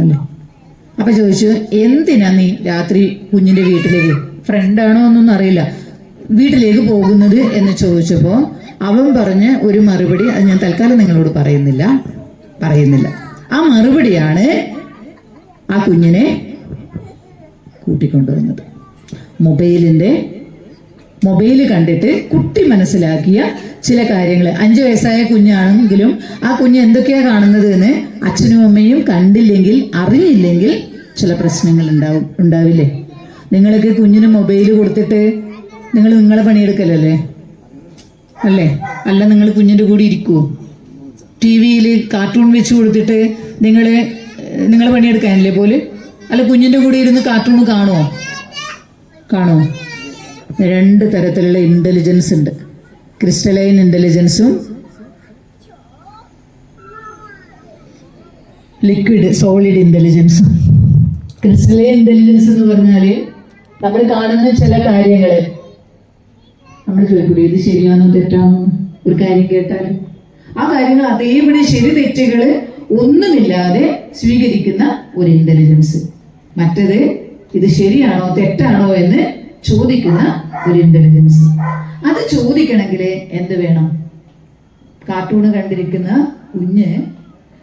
അല്ലേ? അപ്പൊ ചോദിച്ചു എന്തിനാ നീ രാത്രി കുഞ്ഞിന്റെ വീട്ടിലേക്ക്? ഫ്രണ്ടാണോ എന്നൊന്നും അറിയില്ല. വീട്ടിലേക്ക് പോകുന്നത് എന്ന് ചോദിച്ചപ്പോ അവൻ പറഞ്ഞ ഒരു മറുപടി അത് ഞാൻ തൽക്കാലം നിങ്ങളോട് പറയുന്നില്ല. പറയുന്നില്ല. ആ മറുപടിയാണ് ആ കുഞ്ഞിനെ കൂട്ടിക്കൊണ്ടുവന്നത്. മൊബൈലിന്റെ മൊബൈൽ കണ്ടിട്ട് കുട്ടി മനസ്സിലാക്കിയ ചില കാര്യങ്ങൾ അഞ്ചു വയസ്സായ കുഞ്ഞാണെങ്കിലും ആ കുഞ്ഞ് എന്തൊക്കെയാ കാണുന്നത് എന്ന് അച്ഛനും അമ്മയും കണ്ടില്ലെങ്കിൽ അറിഞ്ഞില്ലെങ്കിൽ ചില പ്രശ്നങ്ങൾ ഉണ്ടാവും ഉണ്ടാവില്ലേ? നിങ്ങളൊക്കെ കുഞ്ഞിന് മൊബൈൽ കൊടുത്തിട്ട് നിങ്ങൾ നിങ്ങളെ പണിയെടുക്കലല്ലേ? അല്ലേ? അല്ല നിങ്ങൾ കുഞ്ഞിന്റെ കൂടെ ഇരിക്കുവോ? ടി വിയിൽ കാർട്ടൂൺ വെച്ച് കൊടുത്തിട്ട് നിങ്ങൾ നിങ്ങൾ പണിയെടുക്കാനല്ലേ പോലെ? അല്ല കുഞ്ഞിന്റെ കൂടെ ഇരുന്ന് കാർട്ടൂൺ കാണുമോ കാണുമോ രണ്ട് തരത്തിലുള്ള ഇന്റലിജൻസ് ഉണ്ട്. ക്രിസ്റ്റലൈൻ ഇന്റലിജൻസും ലിക്വിഡ് സോളിഡ് ഇന്റലിജൻസും ക്രിസ്റ്റലൈൻ ഇന്റലിജൻസ് എന്ന് പറഞ്ഞാൽ നമ്മൾ കാണുന്ന ചില കാര്യങ്ങൾ നമ്മൾ ചോദിക്കൂലേ ഇത് ശരിയാണോ തെറ്റാണോ? ഒരു കാര്യം കേട്ടാൽ ആ കാര്യങ്ങൾ അതേപടി ശരി തെറ്റുകൾ ഒന്നുമില്ലാതെ സ്വീകരിക്കുന്ന ഒരു ഇന്റലിജൻസ് മറ്റത് ഇത് ശരിയാണോ തെറ്റാണോ? എന്ന് ചോദിക്കുന്ന ഒരു ഇന്റലിജൻസ് അത് ചോദിക്കണമെങ്കിൽ എന്ത് വേണം? കാർട്ടൂണ് കണ്ടിരിക്കുന്ന കുഞ്ഞ്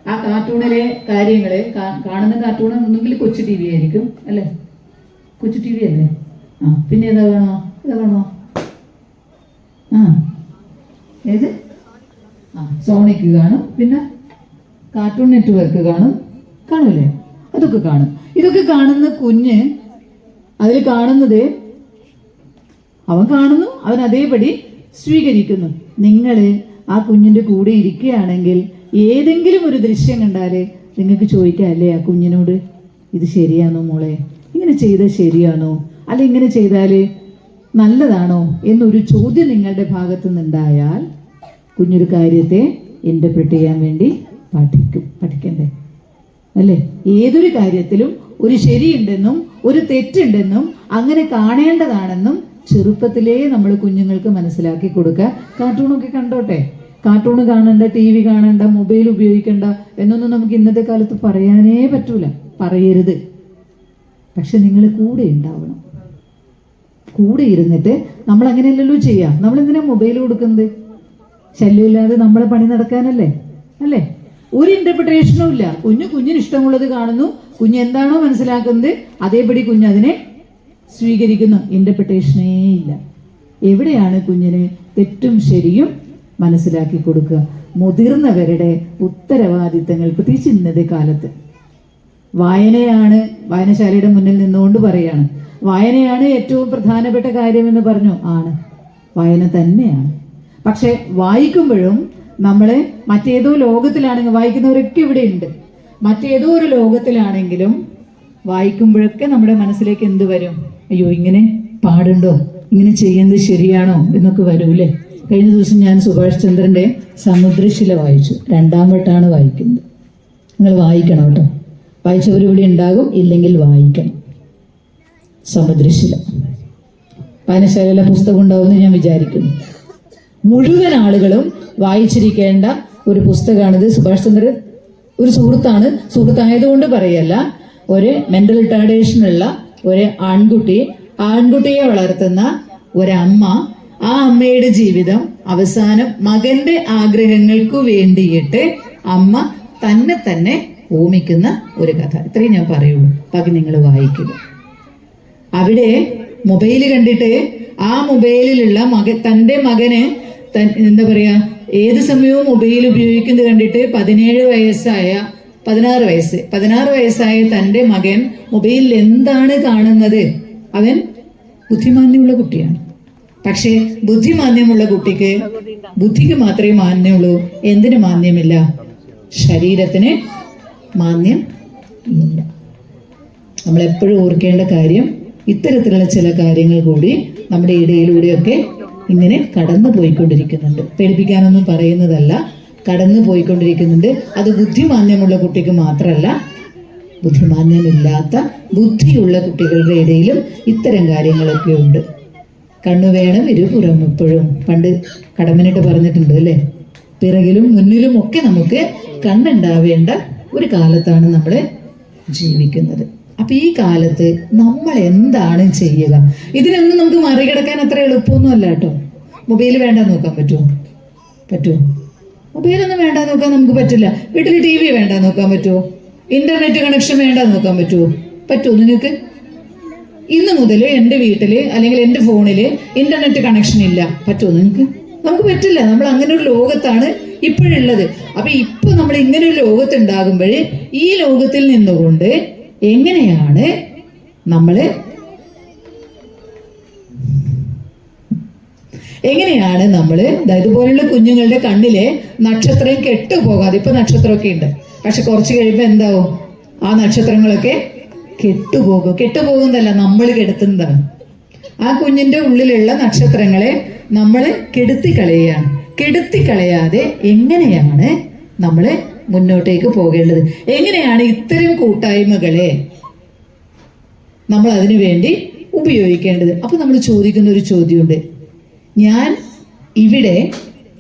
ആ കാർട്ടൂണിലെ കാര്യങ്ങൾ കാണുന്ന കാർട്ടൂൺ ഒന്നുകിൽ കൊച്ചു ടി വി ആയിരിക്കും അല്ലേ? കൊച്ചു ടി വി അല്ലേ? ആ പിന്നെ ഏതാ വേണോ? ഏതാ വേണോ? ആ ഏത്? ആ സോണിക്ക് കാണും പിന്നെ കാർട്ടൂൺ നെറ്റ്വർക്ക് കാണും കാണൂലേ അതൊക്കെ കാണും. ഇതൊക്കെ കാണുന്ന കുഞ്ഞ് അതിൽ കാണുന്നത് അവൻ കാണുന്നു അവൻ അതേപടി സ്വീകരിക്കുന്നു. നിങ്ങൾ ആ കുഞ്ഞിന്റെ കൂടെ ഇരിക്കുകയാണെങ്കിൽ ഏതെങ്കിലും ഒരു ദൃശ്യം കണ്ടാൽ നിങ്ങൾക്ക് ചോദിക്കാമല്ലേ ആ കുഞ്ഞിനോട് ഇത് ശരിയാണോ മോളെ? ഇങ്ങനെ ചെയ്താൽ ശരിയാണോ? അല്ല ഇങ്ങനെ ചെയ്താൽ നല്ലതാണോ? എന്നൊരു ചോദ്യം നിങ്ങളുടെ ഭാഗത്തു നിന്നുണ്ടായാൽ കുഞ്ഞൊരു കാര്യത്തെ ഇന്റർപ്രിറ്റ് ചെയ്യാൻ വേണ്ടി പഠിക്കും പഠിക്കണ്ടേ? അല്ലേ? ഏതൊരു കാര്യത്തിലും ഒരു ശരിയുണ്ടെന്നും ഒരു തെറ്റുണ്ടെന്നും അങ്ങനെ കാണേണ്ടതാണെന്നും ചെറുപ്പത്തിലേ നമ്മൾ കുഞ്ഞുങ്ങൾക്ക് മനസ്സിലാക്കി കൊടുക്കുക. കാർട്ടൂണൊക്കെ കണ്ടോട്ടെ? കാർട്ടൂൺ കാണണ്ട ടി വി കാണണ്ട മൊബൈൽ ഉപയോഗിക്കണ്ട എന്നൊന്നും നമുക്ക് ഇന്നത്തെ കാലത്ത് പറയാനേ പറ്റൂല. പറയരുത്. പക്ഷെ നിങ്ങൾ കൂടെ ഉണ്ടാവണം. കൂടെ ഇരുന്നിട്ട് നമ്മൾ അങ്ങനെയല്ലല്ലോ ചെയ്യാം. നമ്മൾ എന്തിനാ മൊബൈൽ കൊടുക്കുന്നത്? ശല്യമില്ലാതെ നമ്മളെ പണി നടക്കാനല്ലേ? അല്ലേ? ഒരു ഇന്റർപ്രിട്ടേഷനും ഇല്ല. കുഞ്ഞു കുഞ്ഞിന് ഇഷ്ടമുള്ളത് കാണുന്നു. കുഞ്ഞ് എന്താണോ മനസ്സിലാക്കുന്നത് അതേപടി കുഞ്ഞ് അതിനെ സ്വീകരിക്കുന്നു. ഇന്റർപ്രിട്ടേഷനേ ഇല്ല. എവിടെയാണ് കുഞ്ഞിന് തെറ്റും ശരിയും മനസ്സിലാക്കി കൊടുക്കുക? മുതിർന്നവരുടെ ഉത്തരവാദിത്തങ്ങൾ പ്രത്യേകിച്ച് ഇന്നത്തെ കാലത്ത്. വായനയാണ് വായനശാലയുടെ മുന്നിൽ നിന്നുകൊണ്ട് പറയാണ്. വായനയാണ് ഏറ്റവും പ്രധാനപ്പെട്ട കാര്യമെന്ന് പറഞ്ഞു. ആണ്. വായന തന്നെയാണ്. പക്ഷെ വായിക്കുമ്പോഴും നമ്മൾ മറ്റേതോ ലോകത്തിലാണെങ്കിൽ വായിക്കുന്നവരൊക്കെ ഇവിടെ ഉണ്ട് മറ്റേതോ ഒരു ലോകത്തിലാണെങ്കിലും വായിക്കുമ്പോഴൊക്കെ നമ്മുടെ മനസ്സിലേക്ക് എന്ത് വരും? അയ്യോ ഇങ്ങനെ പാടുണ്ടോ? ഇങ്ങനെ ചെയ്യുന്നത് ശരിയാണോ എന്നൊക്കെ വരൂല്ലേ കഴിഞ്ഞ ദിവസം ഞാൻ സുഭാഷ് ചന്ദ്രന്റെ സമുദ്രശില വായിച്ചു. രണ്ടാം വട്ടാണ് വായിക്കുന്നത്. നിങ്ങൾ വായിക്കണം കേട്ടോ. വായിച്ചവർ ഇവിടെ ഉണ്ടാകും ഇല്ലെങ്കിൽ വായിക്കണം. സമുദ്രശില. വായനശാലയിലെ പുസ്തകം ഉണ്ടാവുമെന്ന് ഞാൻ വിചാരിക്കുന്നു. മുഴുവൻ ആളുകളും വായിച്ചിരിക്കേണ്ട ഒരു പുസ്തകമാണിത്. സുഭാഷ് ചന്ദ്രൻ ഒരു സുഹൃത്താണ്. സുഹൃത്തായതുകൊണ്ട് പറയല്ല. ഒരു മെന്റൽ റിട്ടാർഡേഷൻ ഉള്ള ഒരു ആൺകുട്ടി ആൺകുട്ടിയെ വളർത്തുന്ന ഒരമ്മ ആ അമ്മയുടെ ജീവിതം അവസാനം മകന്റെ ആഗ്രഹങ്ങൾക്കു വേണ്ടിയിട്ട് അമ്മ തന്നെ തന്നെ ഓമിക്കുന്ന ഒരു കഥ. ഇത്രയും ഞാൻ പറയുള്ളൂ. പകി നിങ്ങൾ വായിക്കുക. അവിടെ മൊബൈൽ കണ്ടിട്ട് ആ മൊബൈലിലുള്ള മക തന്റെ മകന് എന്താ പറയാ ഏത് സമയവും മൊബൈൽ ഉപയോഗിക്കുന്നത് കണ്ടിട്ട് പതിനേഴ് വയസ്സായ പതിനാറ് വയസ്സ്. പതിനാറ് വയസ്സായ തന്റെ മകൻ മൊബൈലിൽ എന്താണ് കാണുന്നത്? അവൻ ബുദ്ധിമാന്യമുള്ള കുട്ടിയാണ്. പക്ഷേ ബുദ്ധിമാന്യമുള്ള കുട്ടിക്ക് ബുദ്ധിക്ക് മാത്രമേ മാന്യമുള്ളൂ. എന്തിന് മാന്യമില്ല? ശരീരത്തിന് മാന്യം ഇല്ല. നമ്മൾ എപ്പോഴും ഓർക്കേണ്ട കാര്യം ഇത്തരത്തിലുള്ള ചില കാര്യങ്ങൾ കൂടി നമ്മുടെ ഇടയിലൂടെയൊക്കെ ഇങ്ങനെ കടന്നു പോയിക്കൊണ്ടിരിക്കുന്നുണ്ട് പേടിപ്പിക്കാനൊന്നും പറയുന്നതല്ല. കടന്നു പോയിക്കൊണ്ടിരിക്കുന്നുണ്ട് അത് ബുദ്ധിമാന്യമുള്ള കുട്ടിക്ക് മാത്രമല്ല ബുദ്ധിമാന്യമില്ലാത്ത ബുദ്ധിയുള്ള കുട്ടികളുടെ ഇടയിലും ഇത്തരം കാര്യങ്ങളൊക്കെ ഉണ്ട്. കണ്ണു വേണം ഇരുപുറം എപ്പോഴും പണ്ട് കടമനിട്ട് പറഞ്ഞിട്ടുണ്ട് അല്ലേ? പിറകിലും മുന്നിലും ഒക്കെ നമുക്ക് കണ്ണുണ്ടാവേണ്ട ഒരു കാലത്താണ് നമ്മൾ ജീവിക്കുന്നത്. അപ്പൊ ഈ കാലത്ത് നമ്മൾ എന്താണ് ചെയ്യുക? ഇതിനൊന്നും നമുക്ക് മറികടക്കാൻ അത്ര എളുപ്പമൊന്നും അല്ല കേട്ടോ. മൊബൈൽ വേണ്ട നോക്കാൻ പറ്റുമോ? പറ്റുമോ? മൊബൈലൊന്നും വേണ്ട നോക്കാൻ നമുക്ക് പറ്റില്ല. വീട്ടിൽ ടി വി വേണ്ട നോക്കാൻ പറ്റുമോ ഇന്റർനെറ്റ് കണക്ഷൻ വേണ്ട നോക്കാൻ പറ്റുമോ പറ്റുമോ നിങ്ങൾക്ക് ഇന്ന് മുതൽ എന്റെ വീട്ടിൽ അല്ലെങ്കിൽ എന്റെ ഫോണിൽ ഇന്റർനെറ്റ് കണക്ഷൻ ഇല്ല. പറ്റുമോ നിങ്ങൾക്ക് നമുക്ക് പറ്റില്ല. നമ്മൾ അങ്ങനെ ഒരു ലോകത്താണ് ഇപ്പോഴുള്ളത്. അപ്പൊ ഇപ്പൊ നമ്മൾ ഇങ്ങനെ ഒരു ലോകത്ത് ഉണ്ടാകുമ്പോൾ ഈ ലോകത്തിൽ നിന്നുകൊണ്ട് എങ്ങനെയാണ് നമ്മൾ എങ്ങനെയാണ് നമ്മൾ ഇതുപോലുള്ള കുഞ്ഞുങ്ങളുടെ കണ്ണിലെ നക്ഷത്രം കെട്ടുപോകാതെ ഇപ്പൊ നക്ഷത്രമൊക്കെ ഉണ്ട്. പക്ഷെ കുറച്ച് കഴിയുമ്പോൾ എന്താവും? ആ നക്ഷത്രങ്ങളൊക്കെ കെട്ടുപോകും കെട്ടുപോകുന്നതല്ല നമ്മൾ കെടുത്തുന്നതാണ്. ആ കുഞ്ഞിന്റെ ഉള്ളിലുള്ള നക്ഷത്രങ്ങളെ നമ്മൾ കെടുത്തി കളയുകയാണ് കെടുത്തി കളയാതെ എങ്ങനെയാണ് നമ്മൾ മുന്നോട്ടേക്ക് പോകേണ്ടത്? എങ്ങനെയാണ് ഇത്തരം കൂട്ടായ്മകളെ നമ്മൾ അതിനു വേണ്ടി ഉപയോഗിക്കേണ്ടത്? അപ്പൊ നമ്മൾ ചോദിക്കുന്ന ഒരു ചോദ്യമുണ്ട്. ഞാൻ ഇവിടെ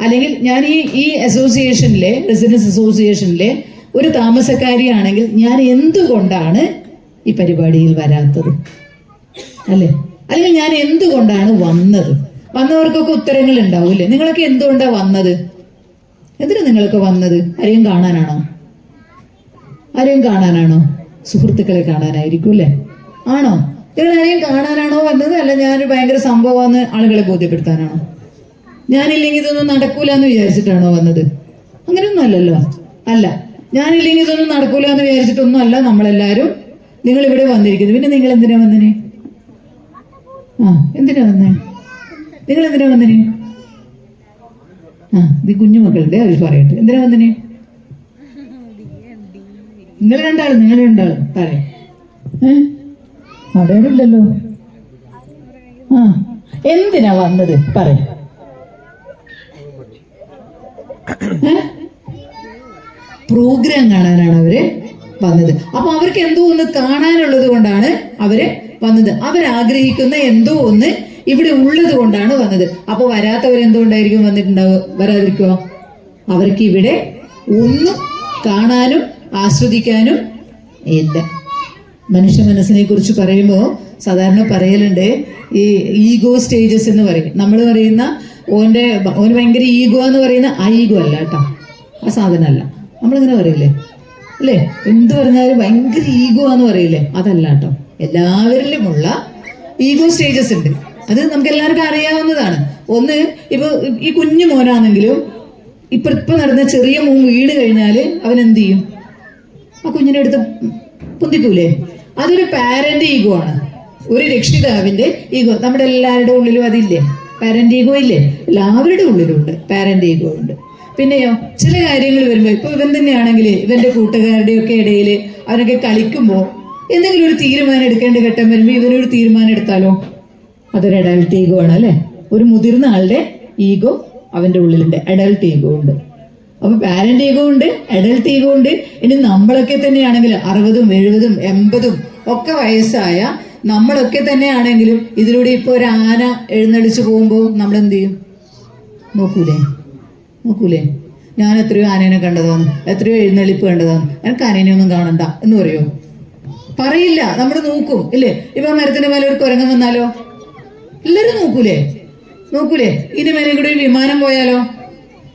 അല്ലെങ്കിൽ ഞാൻ ഈ ഈ അസോസിയേഷനിലെ റെസിഡൻസ് അസോസിയേഷനിലെ ഒരു താമസക്കാരിയാണെങ്കിൽ ഞാൻ എന്തുകൊണ്ടാണ് ഈ പരിപാടിയിൽ വരാത്തത്? അല്ലേ? അല്ലെങ്കിൽ ഞാൻ എന്തുകൊണ്ടാണ് വന്നത്? വന്നവർക്കൊക്കെ ഉത്തരങ്ങൾ ഉണ്ടാവില്ലേ നിങ്ങളൊക്കെ എന്തുകൊണ്ടാണ് വന്നത്? എന്തിനാ നിങ്ങളൊക്കെ വന്നത്? ആരെയും കാണാനാണോ? ആരെയും കാണാനാണോ? സുഹൃത്തുക്കളെ കാണാനായിരിക്കും അല്ലേ? ആണോ? നിങ്ങൾ ആരെയും കാണാനാണോ വന്നത്? അല്ല ഞാനൊരു ഭയങ്കര സംഭവമാണെന്ന് ആളുകളെ ബോധ്യപ്പെടുത്താനാണോ? ഞാനില്ലെങ്കിൽ ഇതൊന്നും നടക്കൂല എന്ന് വിചാരിച്ചിട്ടാണോ വന്നത്? അങ്ങനെയൊന്നും അല്ലല്ലോ. അല്ല ഞാനില്ലെങ്കിൽ ഇതൊന്നും നടക്കൂല എന്ന് വിചാരിച്ചിട്ടൊന്നും അല്ല നമ്മളെല്ലാവരും നിങ്ങൾ ഇവിടെ വന്നിരിക്കുന്നു പിന്നെ നിങ്ങൾ എന്തിനാ വന്നിനെ? ആ എന്തിനാ വന്നേ? നിങ്ങൾ എന്തിനാ വന്നിനെ? ആ ഇത് കുഞ്ഞുമക്കളുടെ അവർ പറയട്ടെ. എന്തിനാ വന്നിനെ? നിങ്ങൾ രണ്ടാളും നിങ്ങൾ രണ്ടാളും പറയാം. ഏ? അടയാളില്ലല്ലോ ആ എന്തിനാ വന്നത്? പറയ. പ്രോഗ്രാം കാണാനാണ് അവർ വന്നത്. അപ്പൊ അവർക്ക് എന്തോ ഒന്ന് കാണാനുള്ളത് കൊണ്ടാണ് അവർ വന്നത്. അവരാഗ്രഹിക്കുന്ന എന്തോ ഒന്ന് ഇവിടെ ഉള്ളത് കൊണ്ടാണ് വന്നത്. അപ്പൊ വരാത്തവർ എന്തുകൊണ്ടായിരിക്കും വന്നിട്ടുണ്ടാവുക? വരാതിരിക്കുക അവർക്ക് ഇവിടെ ഒന്നും കാണാനും ആസ്വദിക്കാനും ഇല്ല. മനുഷ്യ മനസ്സിനെ കുറിച്ച് പറയുമ്പോൾ സാധാരണ പറയലുണ്ട്. ഈ ഈഗോ സ്റ്റേജസ് എന്ന് പറയും. നമ്മൾ പറയുന്ന ഓന്റെ ഓന് ഭയങ്കര ഈഗോ എന്ന് പറയുന്ന ആ ഈഗോ അല്ല കേട്ടോ. ആ സാധനമല്ല നമ്മളിങ്ങനെ പറയില്ലേ? അല്ലേ? എന്ത് പറഞ്ഞാലും ഭയങ്കര ഈഗോ എന്ന് പറയില്ലേ? അതല്ല കേട്ടോ. എല്ലാവരിലുമുള്ള ഈഗോ സ്റ്റേജസ് ഉണ്ട്. അത് നമുക്ക് എല്ലാവർക്കും അറിയാവുന്നതാണ്. ഒന്ന് ഇപ്പൊ ഈ കുഞ്ഞു മോനാണെങ്കിലും ഇപ്പൊ ഇപ്പൊ നടന്ന ചെറിയ മോൻ വീണ് കഴിഞ്ഞാൽ അവൻ എന്ത് ചെയ്യും? ആ കുഞ്ഞിനെ എടുത്ത് പൊന്തിക്കൂലേ അതൊരു പാരന്റ് ഈഗോ ആണ്. ഒരു രക്ഷിതാവിന്റെ ഈഗോ നമ്മുടെ എല്ലാവരുടെ ഉള്ളിലും അതില്ലേ? പാരന്റ് ഈഗോ ഇല്ലേ? എല്ലാവരുടെ ഉള്ളിലും ഉണ്ട്. പാരന്റ് ഈഗോ ഉണ്ട്. പിന്നെയോ? ചില കാര്യങ്ങൾ വരുമ്പോൾ ഇപ്പൊ ഇവൻ തന്നെയാണെങ്കിൽ ഇവന്റെ കൂട്ടുകാരുടെ ഒക്കെ ഇടയിൽ അവരൊക്കെ കളിക്കുമ്പോൾ എന്തെങ്കിലും ഒരു തീരുമാനം എടുക്കേണ്ട ഘട്ടം വരുമ്പോൾ ഇവനൊരു തീരുമാനം എടുത്താലോ? അതൊരു അഡൽട്ട് ഈഗോ ആണ് അല്ലെ? ഒരു മുതിർന്ന ആളുടെ ഈഗോ അവന്റെ ഉള്ളിലുണ്ട്. അഡൽട്ട് ഈഗോ ഉണ്ട്. അപ്പൊ പാരന്റ് ഈഗോ ഉണ്ട് അഡൽട്ട് ഈഗോ ഉണ്ട്. ഇനി നമ്മളൊക്കെ തന്നെയാണെങ്കിൽ അറുപതും എഴുപതും എൺപതും ഒക്കെ വയസ്സായ നമ്മളൊക്കെ തന്നെയാണെങ്കിലും ഇതിലൂടെ ഇപ്പൊ ഒരു ആന എഴുന്നള്ളിച്ച് പോകുമ്പോൾ നമ്മൾ എന്ത് ചെയ്യും? നോക്കൂലേ? നോക്കൂലേ? ഞാൻ എത്രയോ ആനേനെ കണ്ടതാണ് എത്രയോ എഴുന്നള്ളിപ്പ് കണ്ടതാണ്. എനിക്ക് ആനേനെ ഒന്നും കാണണ്ട. എന്ന് പറയോ? പറയില്ല. നമ്മൾ നോക്കും ഇല്ലേ? ഇപ്പൊ മരത്തിന്റെ മേലെ ഒരു കുരങ്ങൻ വന്നാലോ? എല്ലാരും നോക്കൂലേ? നോക്കൂലേ? ഇതിന് മേലെ കൂടെ ഒരു വിമാനം പോയാലോ?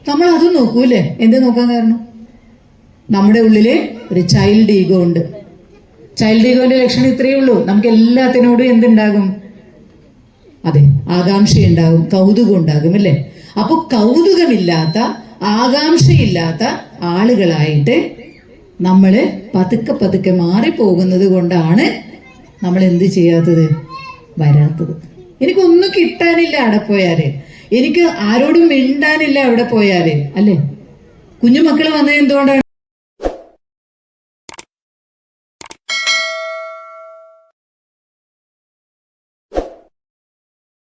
നമ്മൾ അതും നോക്കൂലേ എന്ത് നോക്കാൻ കാരണം? നമ്മുടെ ഉള്ളിൽ ഒരു ചൈൽഡ് ഈഗോ ഉണ്ട്. ചൈൽഡ് ഈഗോന്റെ ലക്ഷണം ഇത്രയേ ഉള്ളൂ. നമുക്ക് എല്ലാത്തിനോടും എന്തുണ്ടാകും? അതെ ആകാംക്ഷയുണ്ടാകും കൗതുകം ഉണ്ടാകും അല്ലേ? അപ്പൊ കൗതുകമില്ലാത്ത ആകാംക്ഷയില്ലാത്ത ആളുകളായിട്ട് നമ്മൾ പതുക്കെ പതുക്കെ മാറിപ്പോകുന്നത് കൊണ്ടാണ് നമ്മൾ എന്ത് ചെയ്യാത്തത്? വരാത്തത്. എനിക്കൊന്നും കിട്ടാനില്ല അവിടെ പോയാൽ. എനിക്ക് ആരോടും മിണ്ടാനില്ല അവിടെ പോയാലേ അല്ലേ? കുഞ്ഞുമക്കൾ വന്നത് എന്തുകൊണ്ടാണ്?